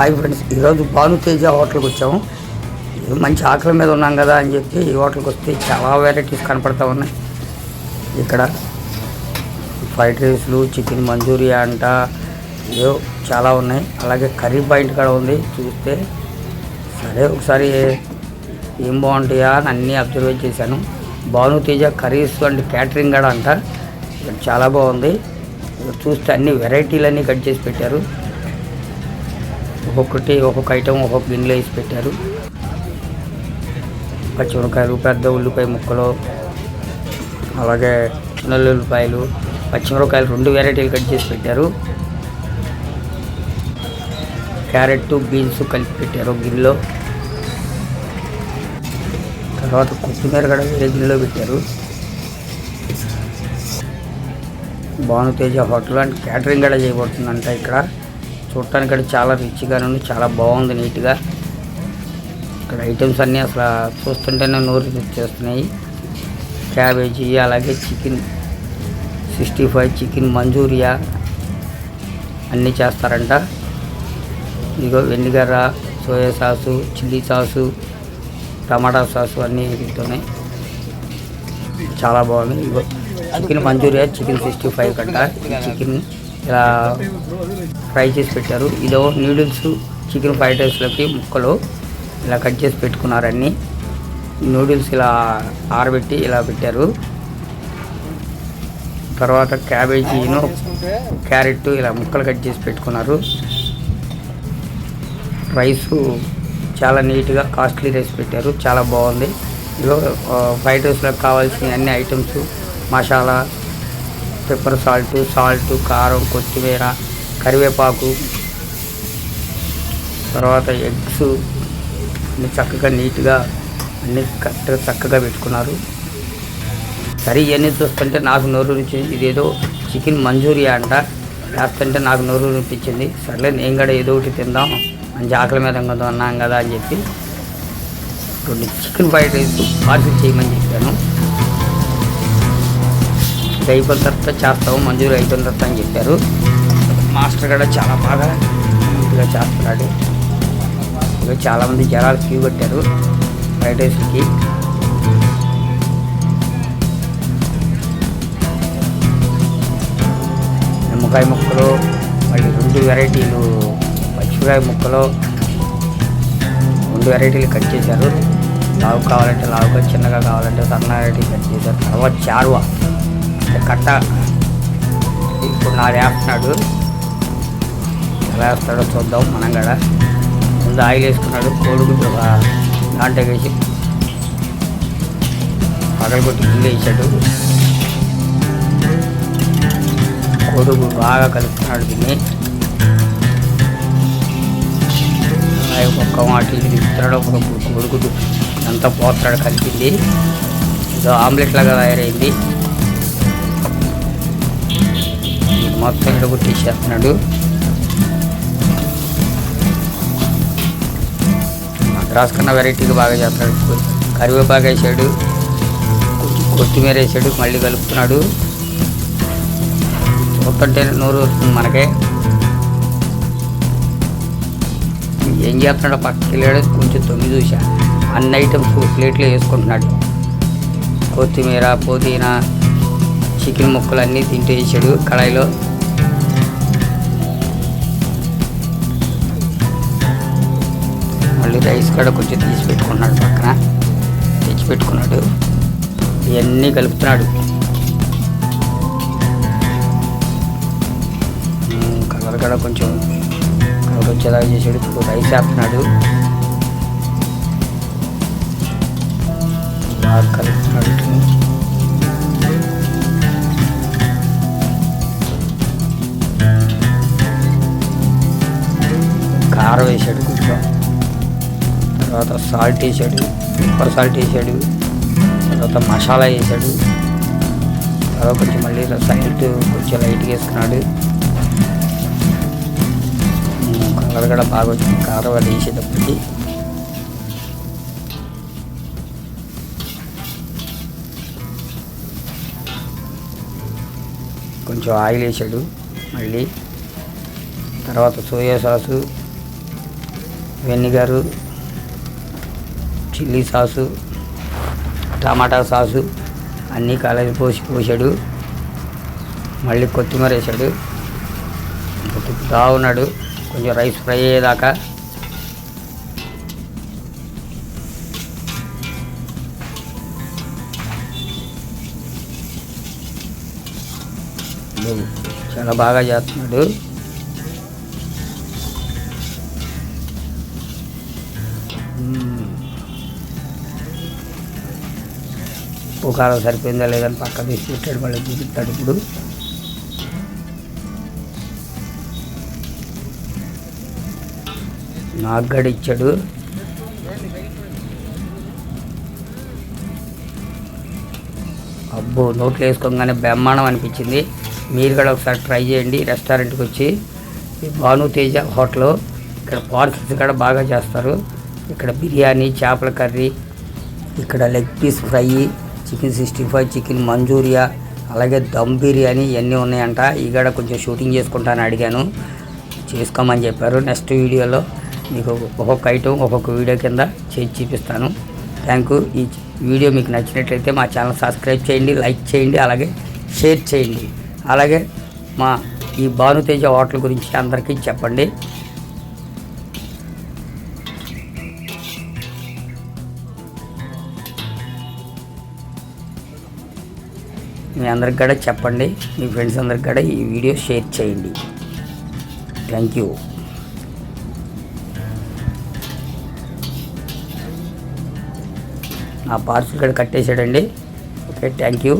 Hi friends ఈరోజు భానుతేజ హోటల్కి వచ్చాము. మంచి ఆకలి మీద ఉన్నాం కదా అని చెప్పి ఈ హోటల్కి వస్తే చాలా వెరైటీస్ కనపడతా ఉన్నాయి. ఇక్కడ ఫ్రైడ్ రైస్లు చికెన్ మంచూరియా అంట ఏవో చాలా ఉన్నాయి. అలాగే కర్రీ పాయింట్ కూడా ఉంది. చూస్తే సరే ఒకసారి ఏం బాగుంటాయా అని అన్నీ అబ్జర్వ్ చేశాను. భానుతేజ కర్రీస్ అండ్ క్యాటరింగ్ కూడా అంట. ఇక్కడ చాలా బాగుంది. చూస్తే అన్ని వెరైటీలన్నీ కట్ చేసి పెట్టారు. ఒక్కొక్కటి ఒక్కొక్క ఐటెం ఒక్కొక్క గిన్నెలో వేసి పెట్టారు. పచ్చిమిరకాయలు పెద్ద ఉల్లిపాయ ముక్కలు అలాగే ఉల్లిపాయలు పచ్చిమిరపకాయలు రెండు వెరైటీలు కట్ చేసి పెట్టారు. క్యారెట్ బీన్స్ కలిపి పెట్టారు గిన్నెలో. తర్వాత కొత్తిమీర కూడా వేరే గిన్నెలో పెట్టారు. భానుతేజ హోటల్ అండ్ క్యాటరింగ్ కూడా చేయబడుతుందంట ఇక్కడ. చూడటానికి కూడా చాలా రిచ్గా ఉంది చాలా బాగుంది నీట్గా. ఇక్కడ ఐటమ్స్ అన్నీ అసలు చూస్తుంటేనే నోరు చేస్తున్నాయి క్యాబేజీ అలాగే chicken sixty five chicken manchurian అన్నీ చేస్తారంట. ఇదిగో vinegar soya sauce chilli sauce tomato sauce అన్నీ తింటున్నాయి. చాలా బాగుంది. ఇదిగో chicken manchurian chicken sixty five కట్ట చికెన్ ఇలా ఫ్రై చేసి పెట్టారు. ఇదో నూడిల్స్ చికెన్ ఫ్రైడ్ రైస్లోకి ముక్కలు ఇలా కట్ చేసి పెట్టుకున్నారు అన్నీ. నూడిల్స్ ఇలా ఆరబెట్టి ఇలా పెట్టారు. తర్వాత క్యాబేజీను క్యారెట్ ఇలా ముక్కలు కట్ చేసి పెట్టుకున్నారు. రైస్ చాలా నీట్గా కాస్ట్లీ రైస్ పెట్టారు. చాలా బాగుంది. ఇదిగో ఫ్రైడ్ రైస్లో కావాల్సిన అన్ని items masala pepper salt salt కారం కొత్తిమీర కరివేపాకు తర్వాత ఎగ్స్ అన్ని చక్కగా నీట్గా అన్ని కరెక్ట్గా చక్కగా పెట్టుకున్నారు. సరే ఇవన్నీ చూస్తుంటే నాకు నోరు నుంచి ఇదేదో చికెన్ మంచూరియా అంట. చేస్తుంటే నాకు నోరు అనిపించింది సర్లే నేను కూడా ఏదో ఒకటి తిందాం. మంచి ఆకలి మీద కొంత అన్నాం కదా అని చెప్పి రెండు చికెన్ ఫ్రైడ్ రైస్ పార్సిల్ చేయమని చెప్పాను. ఇది అయిపోయిన తర్వాత చేస్తాము మంజూరు అయిపోయిన తర్వాత అని చెప్పారు. మాస్టర్ కూడా చాలా బాగా నీట్గా చేస్తున్నాడు. ఇక చాలామంది జనాలు క్యూ కట్టారు ఫ్రైడ్ రైస్కి నిమ్మకాయ ముక్కలు మళ్ళీ రెండు వెరైటీలు పచ్చిమిరాయ ముక్కలు రెండు వెరైటీలు కట్ చేశారు. లావు కావాలంటే లావుగా చిన్నగా కావాలంటే సన్న వెరైటీ కట్ చేశారు. తర్వాత చారువా. కట్ట. ఇప్పుడు నా వేస్తున్నాడు ఎలా వేస్తాడో చూద్దాం మనం కూడా. ముందు ఆయిల్ వేసుకున్నాడు కోడిగుడ్డు దాంట్లో వేసి పగలగొట్టి గిన్నె వేసాడు. కొడుకు బాగా కలుపుతున్నాడు దీన్ని. ఒక్క మాట ఇది తినడం ఒక కొడుకుడు అంతా పోతున్నాడు కలిపింది. ఇదో ఆమ్లెట్ లాగా తయారైంది. మొత్తం ఇక్కడ తీసేస్తున్నాడు. మద్రాస్ కన్నా వెరైటీగా బాగా చేస్తున్నాడు. కరివేపాకు వేసాడు. కొంచెం కొత్తిమీర వేసాడు. మళ్ళీ కలుపుతున్నాడు. చూస్తుంటే నోరు వస్తుంది మనకే. ఏం చేస్తున్నాడో పక్కకి వెళ్ళాడు. కొంచెం తొమ్మిది చూసా. అన్ని ఐటమ్స్ ప్లేట్లో వేసుకుంటున్నాడు. కొత్తిమీర పుదీనా చికెన్ ముక్కలు అన్నీ తింటూ వేసాడు కళాయిలో. రైస్ కూడా కొంచెం తీసి పెట్టుకున్నాడు పక్కన. తెచ్చి పెట్టుకున్నాడు. ఇవన్నీ కలుపుతున్నాడు. కలర్ కూడా కొంచెం కలర్ వచ్చేలాగా చేసాడు ఇప్పుడు రైస్ వేస్తున్నాడు. బాగా కలుపుతున్నాడు కారం వేసాడు కొంచెం. తర్వాత సాల్ట్ వేసాడు సూపర్ సాల్ట్ వేసాడు తర్వాత మసాలా వేసాడు. తర్వాత కొంచెం మళ్ళీ సాల్ట్ కొంచెం లైట్గా వేసుకున్నాడు. కలర్ కూడా బాగా వచ్చింది. కారం అది వేసేటప్పటికి. కొంచెం ఆయిల్ వేసాడు మళ్ళీ. తర్వాత soya sauce vinegar chilli sauce tomato sauce అన్నీ కలిపి పోసి పోసాడు. మళ్ళీ కొత్తిమీర వేసాడు. ఇంకా ఉన్నాడు కొంచెం రైస్ ఫ్రై అయ్యేదాకా. చాలా బాగా చేస్తున్నాడు. మ్మ్. ఉప్పు సరిపోయిందా లేదని పక్కన తీసి పెట్టాడు మళ్ళీ చూపిస్తాడు ఇప్పుడు. నాకు గడి ఇచ్చాడు. అబ్బో నోట్లో వేసుకోగానే బ్రహ్మాండం అనిపించింది. మీరు కూడా ఒకసారి ట్రై చేయండి రెస్టారెంట్కి వచ్చి. ఈ భాను తేజ హోటల్ ఇక్కడ పార్సల్స్ కూడా బాగా చేస్తారు. ఇక్కడ బిర్యానీ చేపల కర్రీ ఇక్కడ leg piece fry chicken sixty five chicken manchurian అలాగే దమ్ బిర్యానీ ఇవన్నీ ఉన్నాయంట. ఇక్కడ కొంచెం షూటింగ్ చేసుకుంటాను అడిగాను. చేసుకోమని చెప్పారు. నెక్స్ట్ వీడియోలో మీకు ఒక్కొక్క ఐటెం ఒక్కొక్క వీడియో కింద చేసి చూపిస్తాను. థ్యాంక్ యూ ఈ వీడియో మీకు నచ్చినట్లయితే మా ఛానల్ సబ్స్క్రైబ్ చేయండి లైక్ చేయండి అలాగే షేర్ చేయండి. అలాగే మా ఈ భానుతేజ హోటల్ గురించి అందరికీ చెప్పండి. మీ అందరికి కూడా చెప్పండి మీ ఫ్రెండ్స్ అందరికి కూడా ఈ వీడియో షేర్ చేయండి. థ్యాంక్ యూ నా పార్సల్ కూడా కట్టేశాడండి. Okay thank you